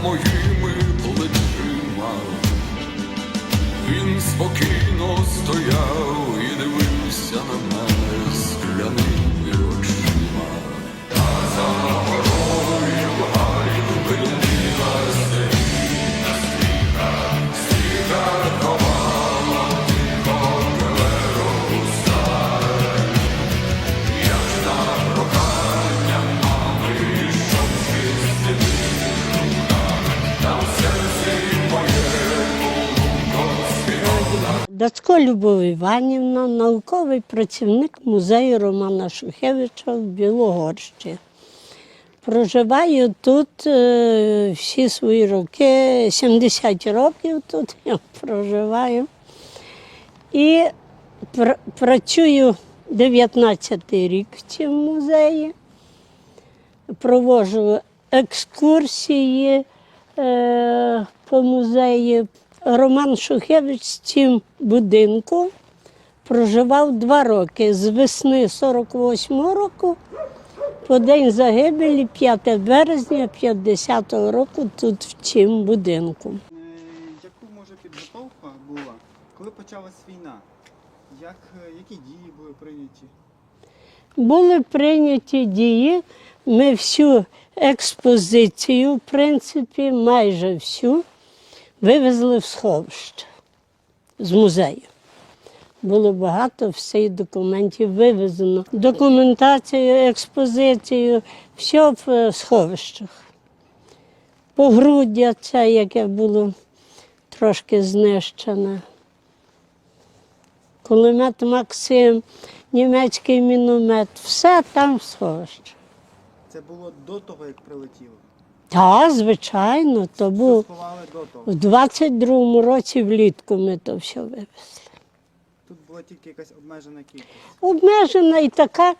моїми плечима. Він спокійно стояв і дивився на мене скляними Дацько Любов Іванівна, науковий працівник музею Романа Шухевича в Білогорщі. Проживаю тут е, всі свої роки, 70 років тут я проживаю. І пр- працюю 19 рік в цьому музеї. Проводжу екскурсії е, по музеї. Роман Шухевич в цім будинку проживав два роки з весни 48-го року по день загибелі 5 березня 50-го року тут в цім будинку. Е, Яку може підготовка була, коли почалась війна? Як, е, які дії були прийняті? Були прийняті дії. Ми всю експозицію, в принципі, майже всю, вивезли в сховище з музею. Було багато всіх документів вивезено. Документацію, експозицію, все в е, сховищах. Погруддя це, яке було трошки знищене. Кулемет Максим, німецький міномет, все там в сховищі. Це було до того, як прилетіло. Так, звичайно, то був сховали до того. у 22-му році влітку ми то все вивезли. Тут була тільки якась обмежена кількість. Обмежена і така,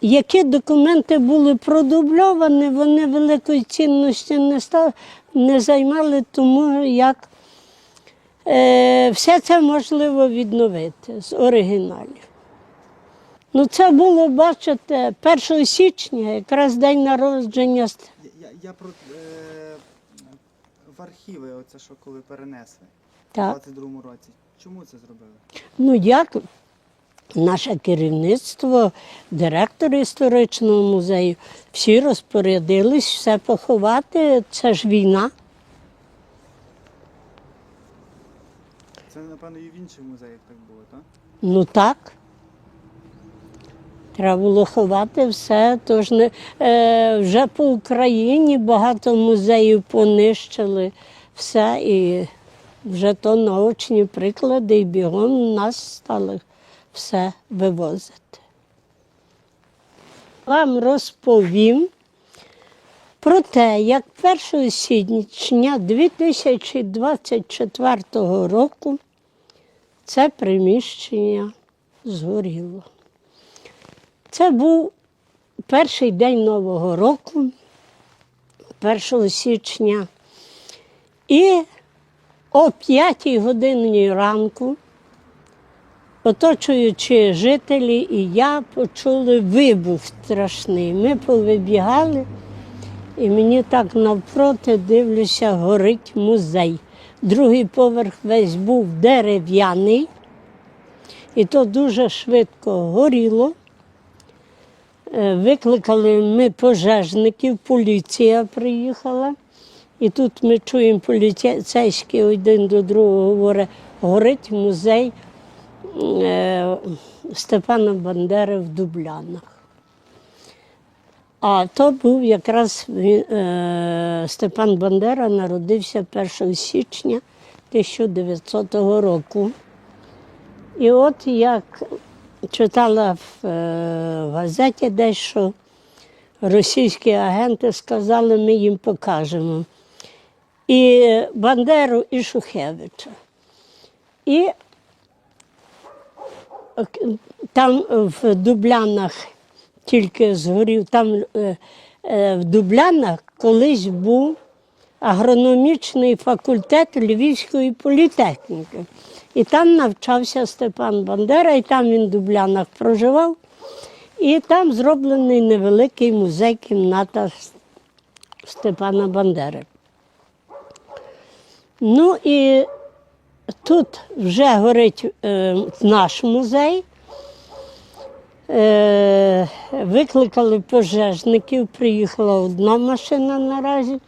які документи були продубльовані, вони великої цінності не, став, не займали, тому як е, все це можливо відновити з оригіналів. Ну, це було, бачите, 1 січня, якраз день народження. Я, про е, в архіви, оце що коли перенесли у Так. 22-му році. Чому це зробили? Ну як наше керівництво, директор історичного музею, всі розпорядились все поховати. Це ж війна. Це, напевно, і в інших музеях так було, так? Ну так. Треба було ховати все. Тож не, е, вже по Україні багато музеїв понищили все і вже то наочні приклади, і бігом нас стали все вивозити. Вам розповім про те, як 1 січня 2024 року це приміщення згоріло. Це був перший день Нового року, 1 січня. І о 5 годині ранку, оточуючи жителі, і я почули вибух страшний. Ми повибігали, і мені так навпроти дивлюся, горить музей. Другий поверх весь був дерев'яний, і то дуже швидко горіло. Е, Викликали ми пожежників, поліція приїхала. І тут ми чуємо поліцейський один до другого говорить, горить музей е, Степана Бандери в Дублянах. А то був якраз е, Степан Бандера народився 1 січня 1900 року. І от як читала в е, газеті дещо, російські агенти сказали, ми їм покажемо. І Бандеру, і Шухевича. І там в Дублянах тільки згорів, там е, е, в Дублянах колись був агрономічний факультет Львівської політехніки. І там навчався Степан Бандера, і там він в Дублянах проживав. І там зроблений невеликий музей кімната Степана Бандери. Ну і тут вже горить е, наш музей. Е, викликали пожежників, приїхала одна машина наразі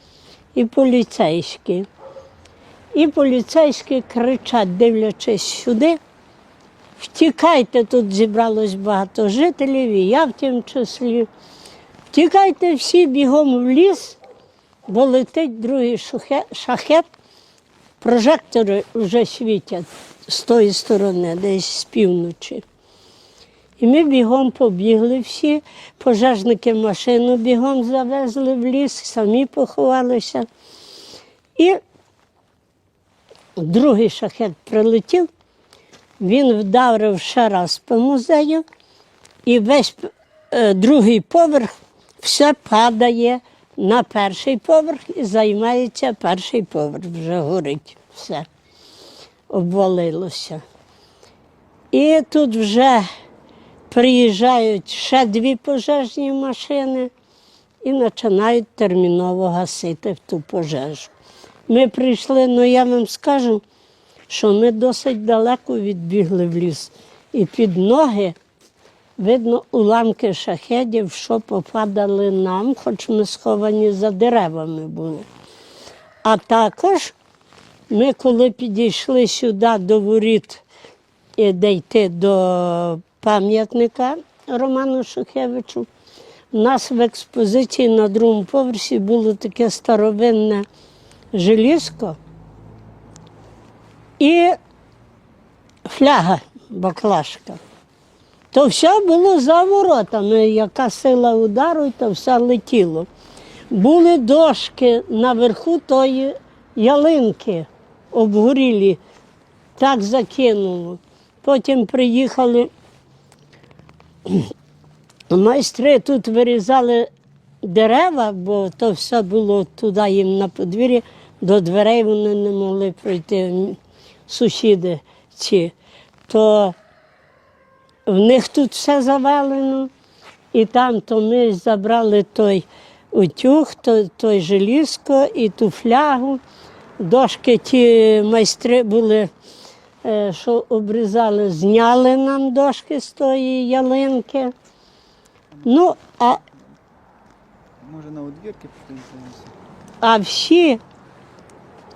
і поліцейські. І поліцейські кричать, дивлячись сюди. Втікайте, тут зібралось багато жителів, і я в тім числі. Втікайте всі бігом в ліс, бо летить другий шахет. Прожектори вже світять з тої сторони, десь з півночі. І ми бігом побігли всі, пожежники машину бігом завезли в ліс, самі поховалися. І другий шахет прилетів, він вдарив ще раз по музею, і весь е, другий поверх все падає на перший поверх і займається перший поверх, вже горить все, обвалилося. І тут вже приїжджають ще дві пожежні машини і починають терміново гасити в ту пожежу. Ми прийшли, ну я вам скажу, що ми досить далеко відбігли в ліс. І під ноги видно уламки шахедів, що попадали нам, хоч ми сховані за деревами були. А також ми, коли підійшли сюди до воріт, де йти до пам'ятника Роману Шухевичу, у нас в експозиції на другому поверсі було таке старовинне желізко і фляга, баклажка. То все було за воротами, яка сила удару, то все летіло. Були дошки наверху тої ялинки обгорілі, так закинуло. Потім приїхали майстри тут вирізали дерева, бо то все було туди їм на подвір'я, до дверей вони не могли пройти сусіди ці. То в них тут все завалено, і там то ми забрали той утюг, той, той желізко і ту флягу. Дошки ті майстри були, е, що обрізали, зняли нам дошки з тої ялинки. Ну, а, Може на одвірки подивимося? а всі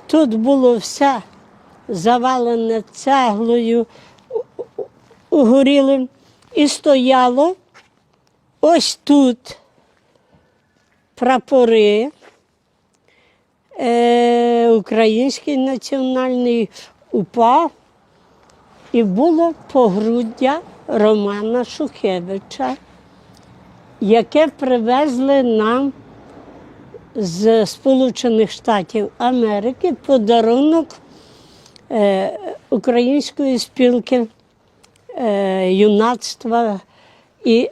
тут було все завалене цеглою, угорілим. І стояло ось тут прапори, е, Український національний УПА, і було погруддя Романа Шухевича, яке привезли нам з Сполучених Штатів Америки подарунок е, Української спілки е, юнацтва. І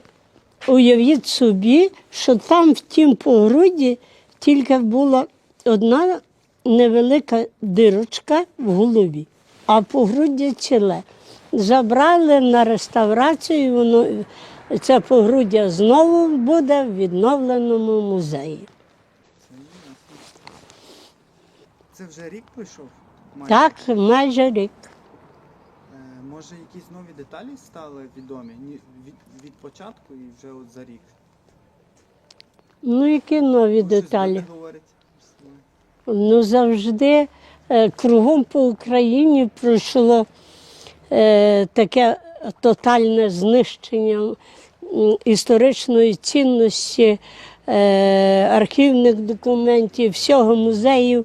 уявіть собі, що там в тім погруді тільки була одна невелика дирочка в голові, а погруддя ціле. Забрали на реставрацію, воно, це погруддя знову буде в відновленому музеї. Це ясно. Це вже рік пройшов? Майже? Так, майже рік. Е, може якісь нові деталі стали відомі Ні, від, від початку і вже от за рік? Ну, які нові Щось деталі? Ну, завжди е, кругом по Україні пройшло е, таке тотальне знищення м, історичної цінності, е, архівних документів, всього музею,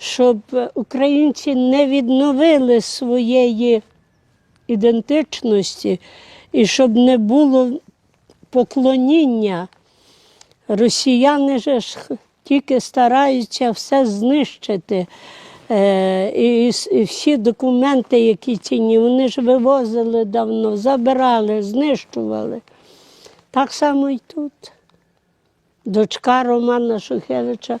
щоб українці не відновили своєї ідентичності і щоб не було поклоніння. Росіяни ж тільки стараються все знищити. Е, і, всі документи, які цінні, вони ж вивозили давно, забирали, знищували. Так само і тут. Дочка Романа Шухевича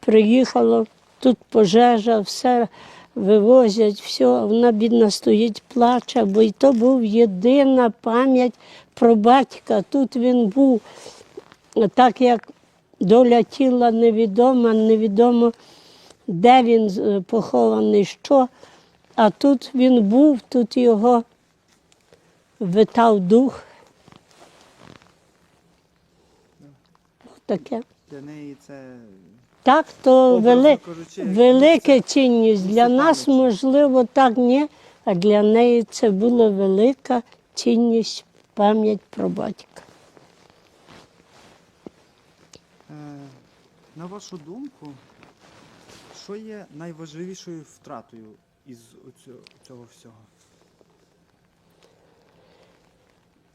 приїхала, тут пожежа, все вивозять, все. Вона бідна стоїть, плаче, бо й то був єдина пам'ять про батька. Тут він був так як доля тіла невідома, невідомо де він похований, що. А тут він був, тут його витав дух. Таке. Для неї це Так, то вели, велика цінність. Для нас, можливо, так ні, а для неї це була велика цінність, пам'ять про батька. Е, На вашу думку, що є найважливішою втратою із цього всього?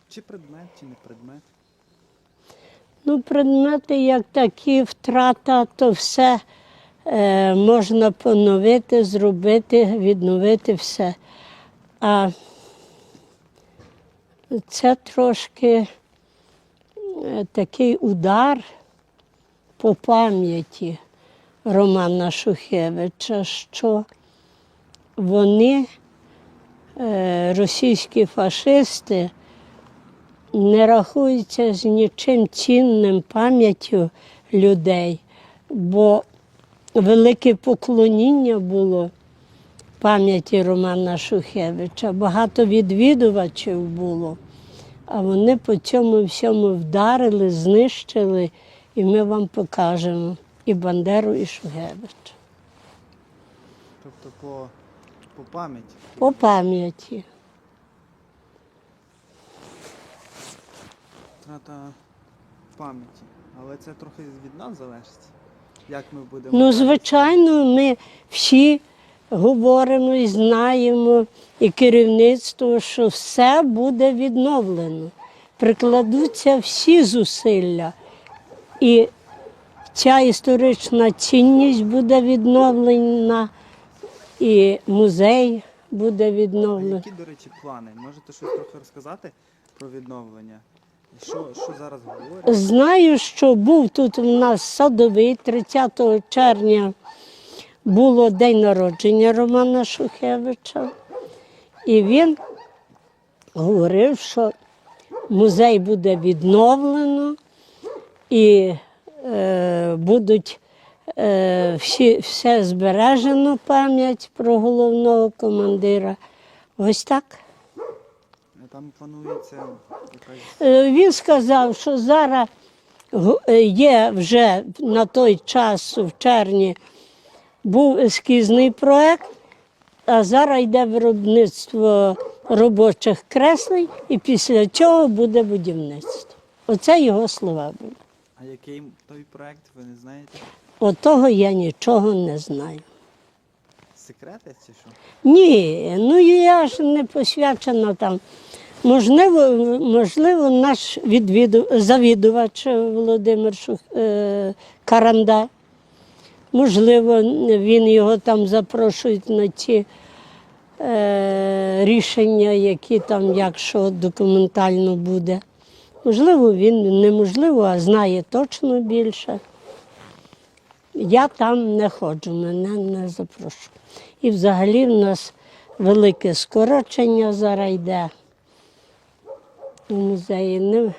Чи предмет, чи не предмет? Ну, предмети, як такі, втрата, то все е, можна поновити, зробити, відновити все. А це трошки е, такий удар по пам'яті Романа Шухевича, що вони, е, російські фашисти, не рахується з нічим цінним пам'яттю людей, бо велике поклоніння було пам'яті Романа Шухевича. Багато відвідувачів було, а вони по цьому всьому вдарили, знищили, і ми вам покажемо і Бандеру, і Шухевича. Тобто по, по пам'яті. По пам'яті. Втрата пам'яті. Але це трохи від нас залежить. Як ми будемо. Ну, звичайно, ми всі говоримо і знаємо, і керівництво, що все буде відновлено. Прикладуться всі зусилля. І ця історична цінність буде відновлена, і музей буде А відновлений. які, до речі, плани? Можете щось трохи розказати про відновлення? Що, що зараз говорять? Знаю, що був тут у нас садовий 30 червня було день народження Романа Шухевича. І він говорив, що музей буде відновлено і е, будуть е, всі, все збережено пам'ять про головного командира. Ось так. Там планується якась. Е, Він сказав, що зараз е, є вже на той час в червні був ескізний проект, а зараз йде виробництво робочих креслень, і після цього буде будівництво. Оце його слова були. А який той проект, ви не знаєте? Отого я нічого не знаю. Секрети чи що? Ні, ну я ж не посвячена там. Можливо, можливо, наш відвіду, завідувач Володимир Шух, е, Каранда. Можливо, він його там запрошують на ті е, рішення, які там, якщо документально буде. Можливо, він неможливо, а знає точно більше. Я там не ходжу, мене не запрошую. І взагалі в нас велике скорочення зараз йде у музеї. Не-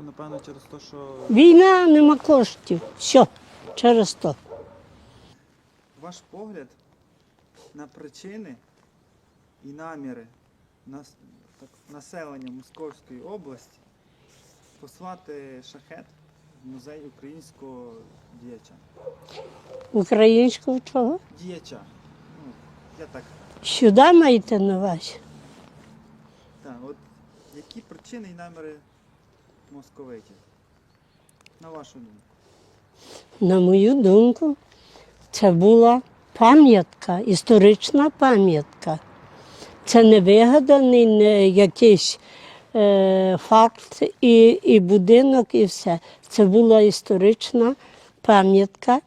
Ну, Напевно, через те, що Війна, нема коштів. Все, через то. ваш погляд на причини і наміри нас, так, населення Московської області послати шахет в музей українського діяча. Українського чого? Діяча. Ну, я так. Сюди маєте на увазі? Які причини і наміри московитів? На вашу думку. На мою думку, це була пам'ятка, історична пам'ятка. Це не вигаданий не якийсь е, факт і, і будинок, і все. Це була історична пам'ятка,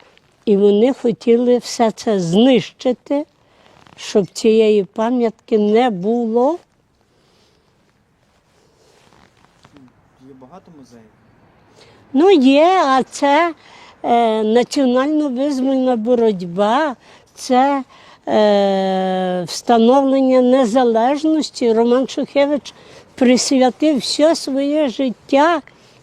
і вони хотіли все це знищити, щоб цієї пам'ятки не було. Є багато музеїв. Ну, є, а це е, національно-визвольна боротьба, це е, встановлення незалежності. Роман Шухевич присвятив все своє життя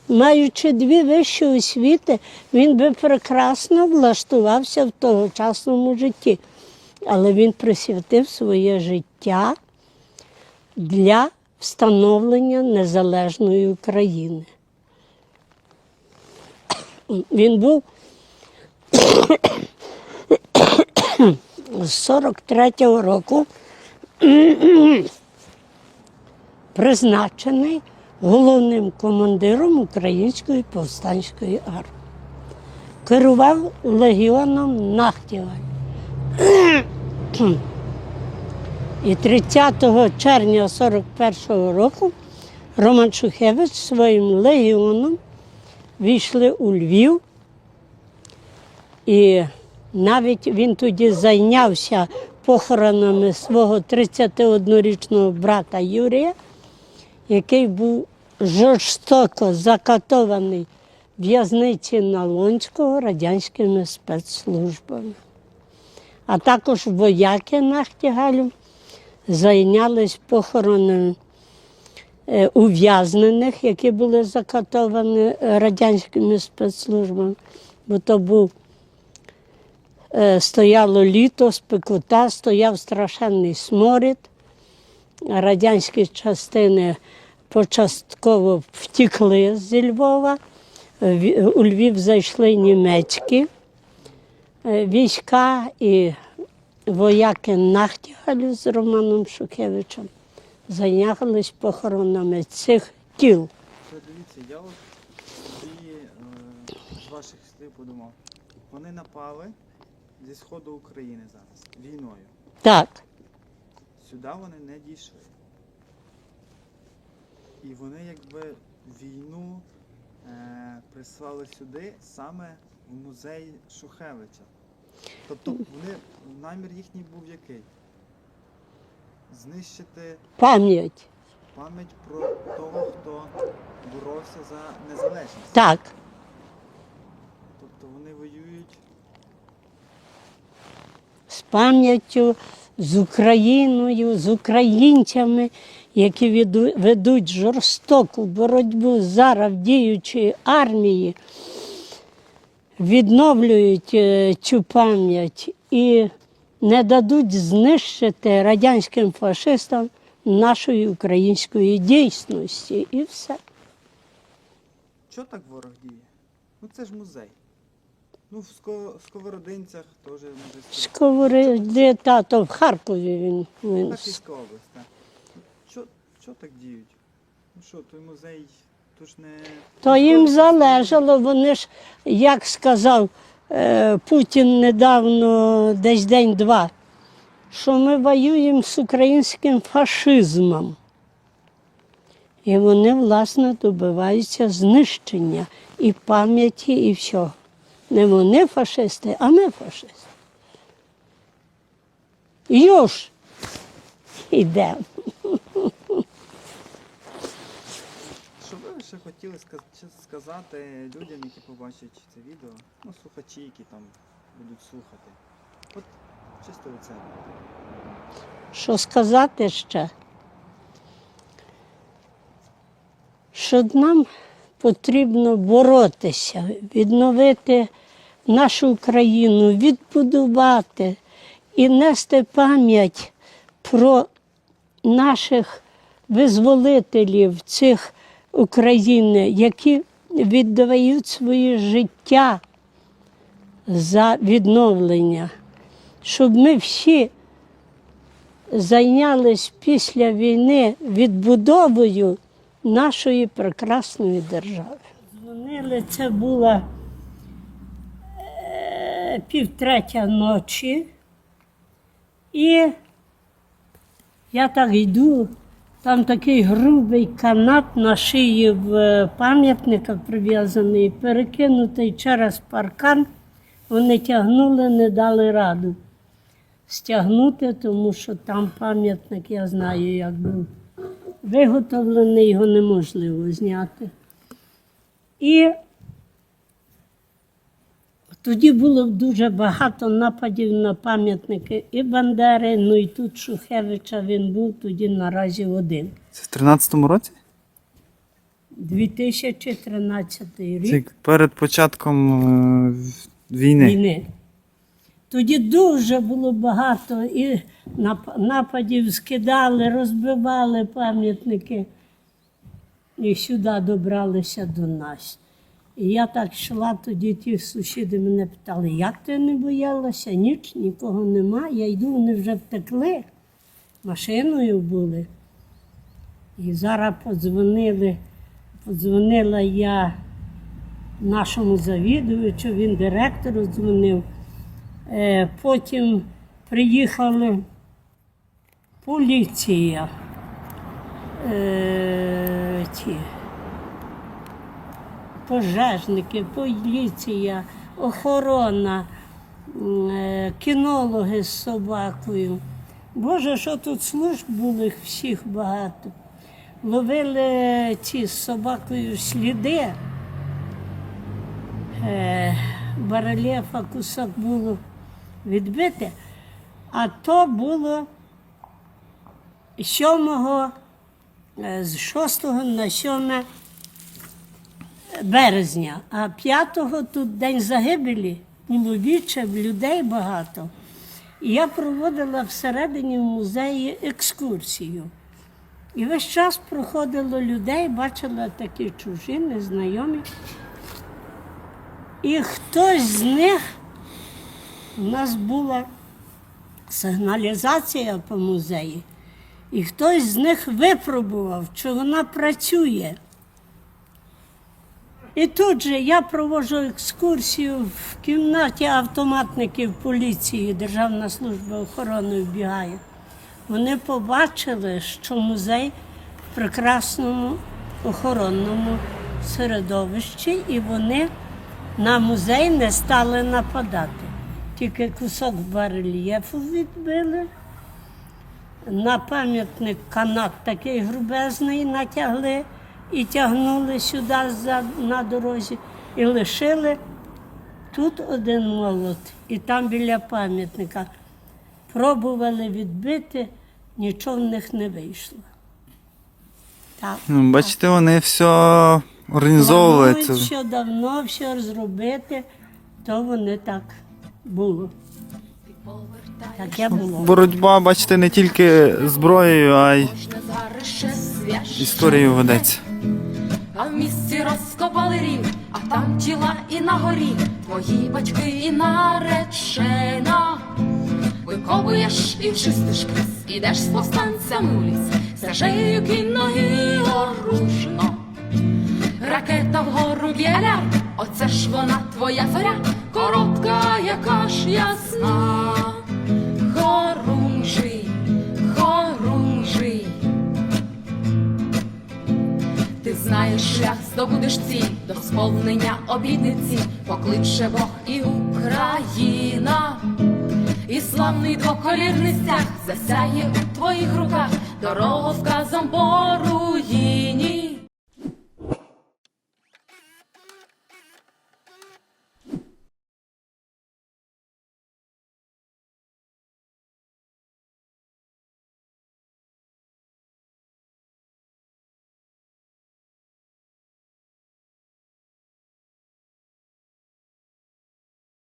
маючи дві вищі освіти, він би прекрасно влаштувався в тогочасному житті. Але він присвятив своє життя для встановлення незалежної України. Він був з 43-го року призначений головним командиром Української повстанської армії. Керував легіоном Нахтіваль. І 30 червня 41-го року Роман Шухевич своїм легіоном війшли у Львів. І навіть він тоді зайнявся похоронами свого 31-річного брата Юрія, який був жорстоко закатований в в'язниці Налонського радянськими спецслужбами. А також вояки Нахтігалю зайнялись похоронами е, ув'язнених, які були закатовані е, радянськими спецслужбами, бо то був е, стояло літо, спекота, стояв страшенний сморід. Радянські частини почастково втікли з Львова. У Львів зайшли німецькі війська і вояки Нахтігалю з Романом Шухевичем зайнялись похоронами цих тіл. Дивіться, я от собі е, з ваших слів подумав. Вони напали зі сходу України зараз війною. Так, Сюди вони не дійшли. І вони якби війну е, прислали сюди саме в музей Шухевича. Тобто вони, намір їхній був який? Знищити пам'ять. пам'ять про того, хто боровся за незалежність. Так. Тобто вони воюють з пам'яттю, з Україною, з українцями, які веду- ведуть жорстоку боротьбу зараз в діючій армії, відновлюють е, цю пам'ять і не дадуть знищити радянським фашистам нашої української дійсності. І все. Що так ворог діє? Ну це ж музей. Ну, в Сковородинцях теж музей. Сковороди тато в Харкові він. він Харківська область, так. Що так діють? Ну що, той музей, то їм залежало, вони ж, як сказав е, Путін недавно, десь день-два, що ми воюємо з українським фашизмом. І вони, власне, добиваються знищення і пам'яті, і всього. Не вони фашисти, а ми фашисти. Юж йдемо. Що ви ще хотіли сказати людям, які побачать це відео, ну, слухачі, які там будуть слухати. От чисто оце. Що сказати ще? Що нам потрібно боротися, відновити нашу Україну, відбудувати і нести пам'ять про наших визволителів цих України, які віддають своє життя за відновлення, щоб ми всі зайнялись після війни відбудовою нашої прекрасної держави. Дзвонили, це була е, півтретя ночі, і я так йду, там такий грубий канат на шиї в е, пам'ятника прив'язаний, перекинутий через паркан. Вони тягнули, не дали раду стягнути, тому що там пам'ятник, я знаю, як був виготовлений, його неможливо зняти. І тоді було дуже багато нападів на пам'ятники і Бандери, ну і тут Шухевича він був тоді наразі один. Це в 13-му році? 2013 рік. Це перед початком е, війни. війни. Тоді дуже було багато і нападів скидали, розбивали пам'ятники. І сюди добралися до нас. І я так йшла, тоді ті сусіди мене питали, як ти не боялася? Ніч, нікого нема. Я йду, вони вже втекли, машиною були. І зараз подзвонили, подзвонила я нашому завідувачу, він директору дзвонив. Е, Потім приїхали поліція. Е, ті, пожежники, поліція, охорона, е, кінологи з собакою. Боже, що тут служб було всіх багато. Ловили ці з собакою сліди. Е, барельєфа кусок було відбите, а то було 7, е, з 6 на 7 березня, а 5 тут день загибелі, було людей багато. І я проводила всередині в музеї екскурсію. І весь час проходило людей, бачила такі чужі, незнайомі. І хтось з них, у нас була сигналізація по музеї, і хтось з них випробував, чи вона працює. І тут же я проводжу екскурсію в кімнаті автоматників поліції, Державна служба охорони вбігає. Вони побачили, що музей в прекрасному охоронному середовищі, і вони на музей не стали нападати. Тільки кусок барельєфу відбили. На пам'ятник канат такий грубезний натягли і тягнули сюди на дорозі, і лишили тут один молот, і там біля пам'ятника. Пробували відбити, нічого в них не вийшло. Так. Ну, бачите, вони все організовували. Планують, Це. що давно все зробити, то вони так було. Таке було. Боротьба, бачите, не тільки зброєю, а й історією ведеться. А в місті розкопали рів, а там тіла і на горі, твої батьки і наречена. Викопуєш і чистиш крис, ідеш з повстанцям у ліс, стежею кінь ноги оружно. Ракета вгору б'єля, оце ж вона твоя зоря, коротка, яка ж ясна. Обітниці, покличе Бог і Україна. І славний двоколірний стяг засяє у твоїх руках. Дорогу вказом бору